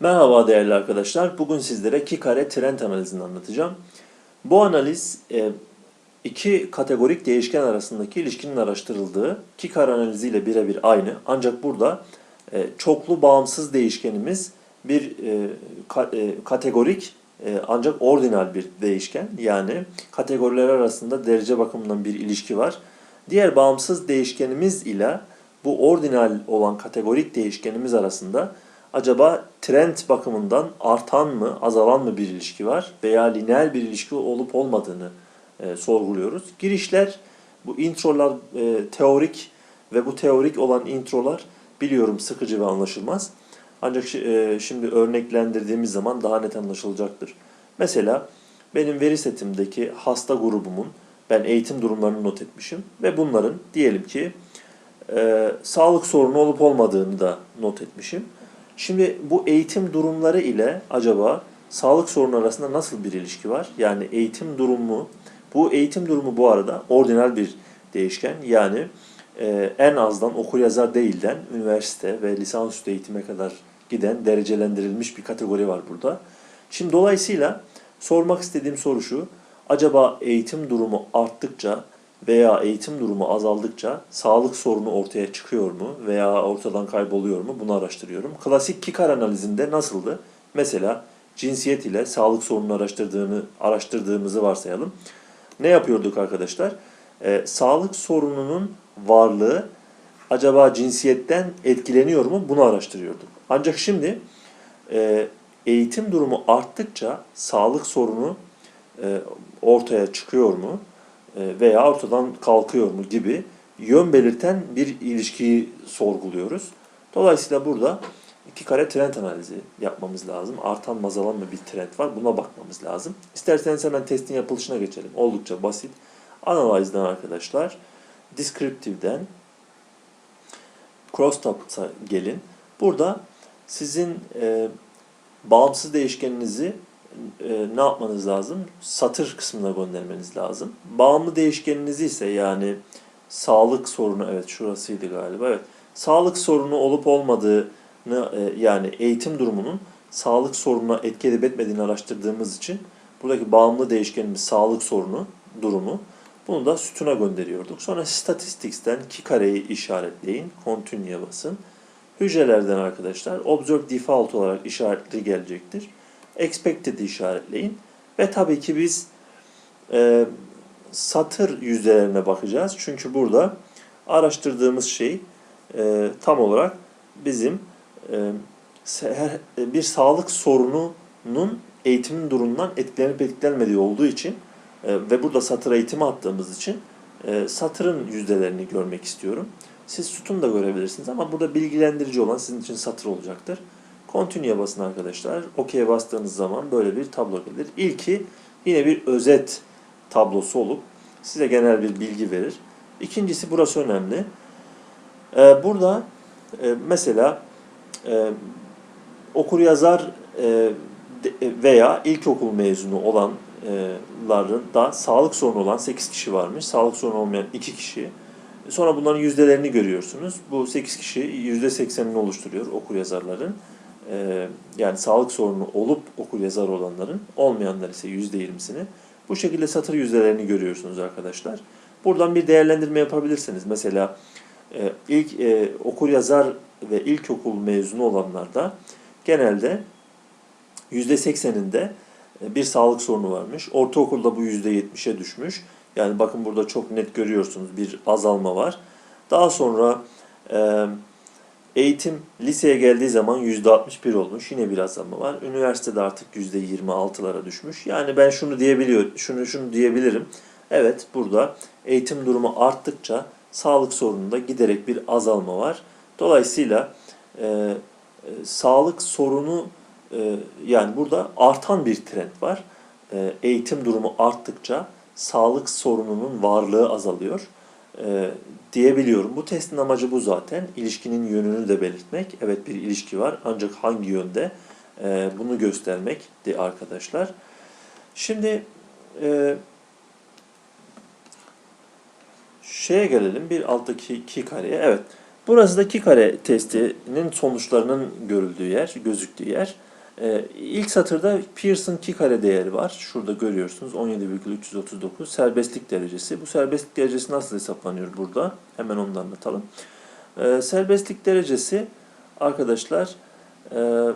Merhaba değerli arkadaşlar. Bugün sizlere iki kare trend analizini anlatacağım. Bu analiz e, iki kategorik değişken arasındaki ilişkinin araştırıldığı iki kare analiziyle birebir aynı. Ancak burada e, çoklu bağımsız değişkenimiz bir e, ka- kategorik ancak ordinal bir değişken. Yani kategoriler arasında derece bakımından bir ilişki var. Diğer bağımsız değişkenimiz ile bu ordinal olan kategorik değişkenimiz arasında acaba trend bakımından artan mı, azalan mı bir ilişki var veya lineer bir ilişki olup olmadığını e, sorguluyoruz. Girişler, bu introlar e, teorik ve bu teorik olan introlar biliyorum sıkıcı ve anlaşılmaz. Ancak e, şimdi örneklendirdiğimiz zaman daha net anlaşılacaktır. Mesela benim veri setimdeki hasta grubumun ben eğitim durumlarını not etmişim ve bunların diyelim ki e, sağlık sorunu olup olmadığını da not etmişim. Şimdi bu eğitim durumları ile acaba sağlık sorunu arasında nasıl bir ilişki var? Yani eğitim durumu, bu eğitim durumu bu arada ordinal bir değişken. Yani e, en azdan okur yazar değilden üniversite ve lisansüstü eğitime kadar giden derecelendirilmiş bir kategori var burada. Şimdi dolayısıyla sormak istediğim soru şu. Acaba eğitim durumu arttıkça veya eğitim durumu azaldıkça sağlık sorunu ortaya çıkıyor mu veya ortadan kayboluyor mu bunu araştırıyorum. Klasik Kikar analizinde nasıldı? Mesela cinsiyet ile sağlık sorununu araştırdığını araştırdığımızı varsayalım. Ne yapıyorduk arkadaşlar? Ee, sağlık sorununun varlığı acaba cinsiyetten etkileniyor mu? Bunu araştırıyorduk. Ancak şimdi e, eğitim durumu arttıkça sağlık sorunu e, ortaya çıkıyor mu? E, veya ortadan kalkıyor mu gibi yön belirten bir ilişkiyi sorguluyoruz. Dolayısıyla burada iki kare trend analizi yapmamız lazım. Artan mı azalan mı bir trend var buna bakmamız lazım. İsterseniz hemen testin yapılışına geçelim. Oldukça basit. Analyze'dan arkadaşlar, Descriptive'den Crosstab'a gelin. Burada sizin e, bağımsız değişkeninizi e, ne yapmanız lazım? Satır kısmına göndermeniz lazım. Bağımlı değişkeninizi ise yani sağlık sorunu evet şurasıydı galiba evet. Sağlık sorunu olup olmadığını e, yani eğitim durumunun sağlık sorununa etki edip etmediğini araştırdığımız için buradaki bağımlı değişkenimiz sağlık sorunu durumu. Bunu da sütuna gönderiyorduk. Sonra statistics'ten iki kareyi işaretleyin. Continue'ya basın. Hücrelerden arkadaşlar observe default olarak işaretli gelecektir. Expected işaretleyin. Ve tabii ki biz e, satır yüzdelerine bakacağız. Çünkü burada araştırdığımız şey e, tam olarak bizim e, her- bir sağlık sorununun eğitimin durumundan etkilenip etkilenmediği olduğu için e, ve burada satır eğitimi attığımız için e, satırın yüzdelerini görmek istiyorum. Siz sütun da görebilirsiniz ama burada bilgilendirici olan sizin için satır olacaktır. Continue'ya basın arkadaşlar. OK'ye bastığınız zaman böyle bir tablo gelir. İlki yine bir özet tablosu olup size genel bir bilgi verir. İkincisi burası önemli. Ee, burada e, mesela e, okur yazar e, de- veya ilkokul mezunu olanların da sağlık sorunu olan 8 kişi varmış. Sağlık sorunu olmayan 2 kişi. Sonra bunların yüzdelerini görüyorsunuz. Bu 8 kişi %80'ini oluşturuyor okur yazarların. Ee, yani sağlık sorunu olup okur yazar olanların, olmayanlar ise %20'sini. Bu şekilde satır yüzdelerini görüyorsunuz arkadaşlar. Buradan bir değerlendirme yapabilirsiniz. Mesela e, ilk e, okur yazar ve ilkokul mezunu olanlarda genelde %80'inde e, bir sağlık sorunu varmış. Ortaokulda bu %70'e düşmüş. Yani bakın burada çok net görüyorsunuz bir azalma var. Daha sonra e, eğitim liseye geldiği zaman %61 olmuş. Yine bir azalma var. Üniversitede artık %26'lara düşmüş. Yani ben şunu diyebiliyor, şunu şunu diyebilirim. Evet burada eğitim durumu arttıkça sağlık sorununda giderek bir azalma var. Dolayısıyla e, e, sağlık sorunu e, yani burada artan bir trend var. E, eğitim durumu arttıkça sağlık sorununun varlığı azalıyor e, diyebiliyorum. Bu testin amacı bu zaten. İlişkinin yönünü de belirtmek. Evet bir ilişki var ancak hangi yönde e, bunu göstermekti arkadaşlar. Şimdi e, şeye gelelim bir alttaki iki kareye. Evet Burası da 2 kare testinin sonuçlarının görüldüğü yer, gözüktüğü yer. Ee, ilk satırda Pearson 2 kare değeri var. Şurada görüyorsunuz 17,339 serbestlik derecesi. Bu serbestlik derecesi nasıl hesaplanıyor burada? Hemen onu da anlatalım. Ee, serbestlik derecesi arkadaşlar e,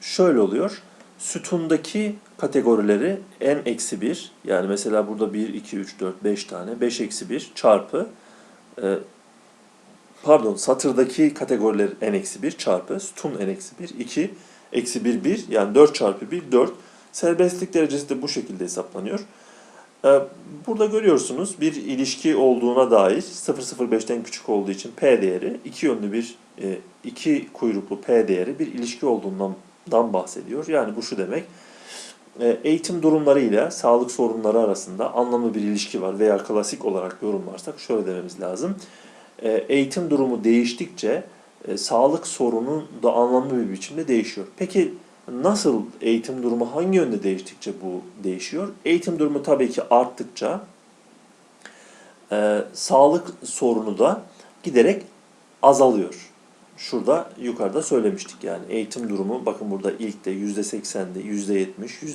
şöyle oluyor. Sütundaki kategorileri n-1 yani mesela burada 1, 2, 3, 4, 5 tane 5-1 çarpı e, pardon satırdaki kategoriler n-1 çarpı sütun n-1 2 eksi 1 1 yani 4 çarpı 1 4 serbestlik derecesi de bu şekilde hesaplanıyor. Ee, Burada görüyorsunuz bir ilişki olduğuna dair 0,05'ten küçük olduğu için P değeri iki yönlü bir e, iki kuyruklu P değeri bir ilişki olduğundan dan bahsediyor. Yani bu şu demek e, eğitim durumlarıyla sağlık sorunları arasında anlamlı bir ilişki var veya klasik olarak yorumlarsak şöyle dememiz lazım. E, Eğitim durumu değiştikçe e, sağlık sorunu da anlamlı bir biçimde değişiyor. Peki nasıl eğitim durumu hangi yönde değiştikçe bu değişiyor? Eğitim durumu tabii ki arttıkça e, sağlık sorunu da giderek azalıyor. Şurada yukarıda söylemiştik yani eğitim durumu bakın burada ilkte %80'de %70,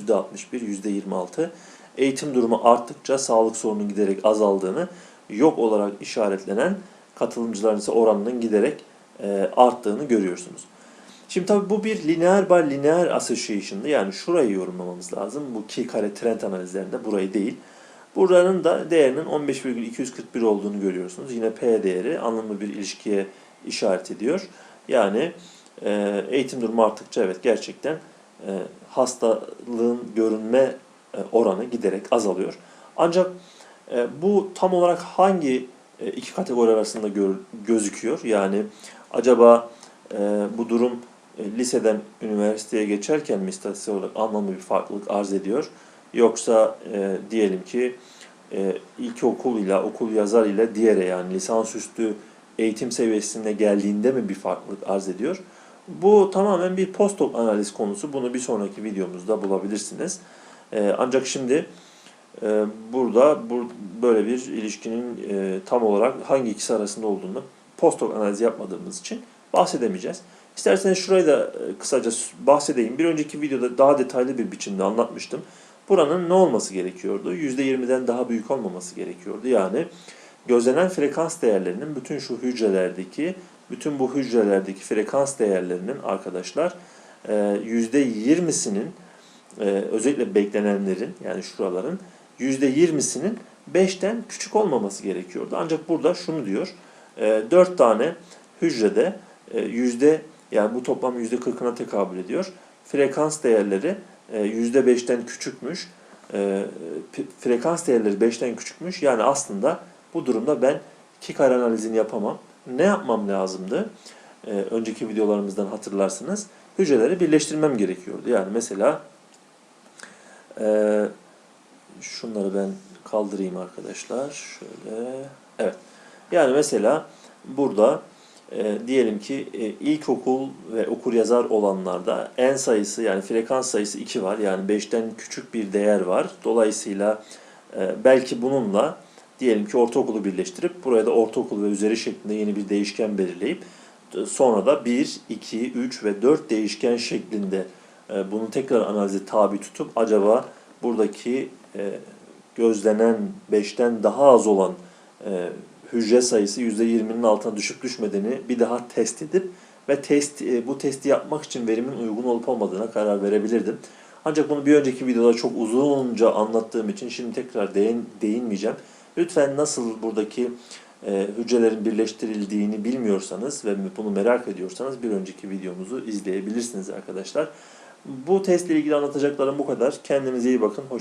%61, %26 eğitim durumu arttıkça sağlık sorunun giderek azaldığını yok olarak işaretlenen katılımcıların ise oranının giderek e, arttığını görüyorsunuz. Şimdi tabii bu bir lineer by lineer association'dı. Yani şurayı yorumlamamız lazım. Bu ki kare trend analizlerinde burayı değil. Buranın da değerinin 15,241 olduğunu görüyorsunuz. Yine P değeri anlamlı bir ilişkiye işaret ediyor. Yani e, eğitim durumu arttıkça evet gerçekten e, hastalığın görünme oranı giderek azalıyor. Ancak bu tam olarak hangi iki kategori arasında gözüküyor? Yani acaba e, bu durum e, liseden üniversiteye geçerken mi istatistik olarak anlamlı bir farklılık arz ediyor? Yoksa e, diyelim ki e, ilkokul ile okul yazar ile diğere yani lisansüstü eğitim seviyesine geldiğinde mi bir farklılık arz ediyor? Bu tamamen bir postdoc analiz konusu. Bunu bir sonraki videomuzda bulabilirsiniz. E, ancak şimdi e, burada bu, böyle bir ilişkinin e, tam olarak hangi ikisi arasında olduğunu postdoc analizi yapmadığımız için bahsedemeyeceğiz. İsterseniz şurayı da e, kısaca bahsedeyim. Bir önceki videoda daha detaylı bir biçimde anlatmıştım. Buranın ne olması gerekiyordu? %20'den daha büyük olmaması gerekiyordu. Yani gözlenen frekans değerlerinin bütün şu hücrelerdeki, bütün bu hücrelerdeki frekans değerlerinin arkadaşlar e, %20'sinin e, özellikle beklenenlerin yani şuraların %20'sinin 5'ten küçük olmaması gerekiyordu. Ancak burada şunu diyor. 4 tane hücrede yüzde yani bu toplam yüzde 40'ına tekabül ediyor. Frekans değerleri yüzde 5'ten küçükmüş. E, Frekans değerleri 5'ten küçükmüş. Yani aslında bu durumda ben iki kare analizini yapamam. Ne yapmam lazımdı? E, Önceki videolarımızdan hatırlarsınız. Hücreleri birleştirmem gerekiyordu. Yani mesela e, şunları ben kaldırayım arkadaşlar. Şöyle. Evet. Yani mesela burada e, diyelim ki e, ilkokul ve okur yazar olanlarda en sayısı yani frekans sayısı 2 var. Yani 5'ten küçük bir değer var. Dolayısıyla e, belki bununla diyelim ki ortaokulu birleştirip buraya da ortaokul ve üzeri şeklinde yeni bir değişken belirleyip e, sonra da 1, 2, 3 ve 4 değişken şeklinde e, bunu tekrar analize tabi tutup acaba buradaki e, gözlenen 5'ten daha az olan e, hücre sayısı %20'nin altına düşüp düşmediğini bir daha test edip ve test e, bu testi yapmak için verimin uygun olup olmadığına karar verebilirdim. Ancak bunu bir önceki videoda çok uzunca anlattığım için şimdi tekrar değin, değinmeyeceğim. Lütfen nasıl buradaki e, hücrelerin birleştirildiğini bilmiyorsanız ve bunu merak ediyorsanız bir önceki videomuzu izleyebilirsiniz arkadaşlar. Bu testle ilgili anlatacaklarım bu kadar. Kendinize iyi bakın. Hoşçakalın.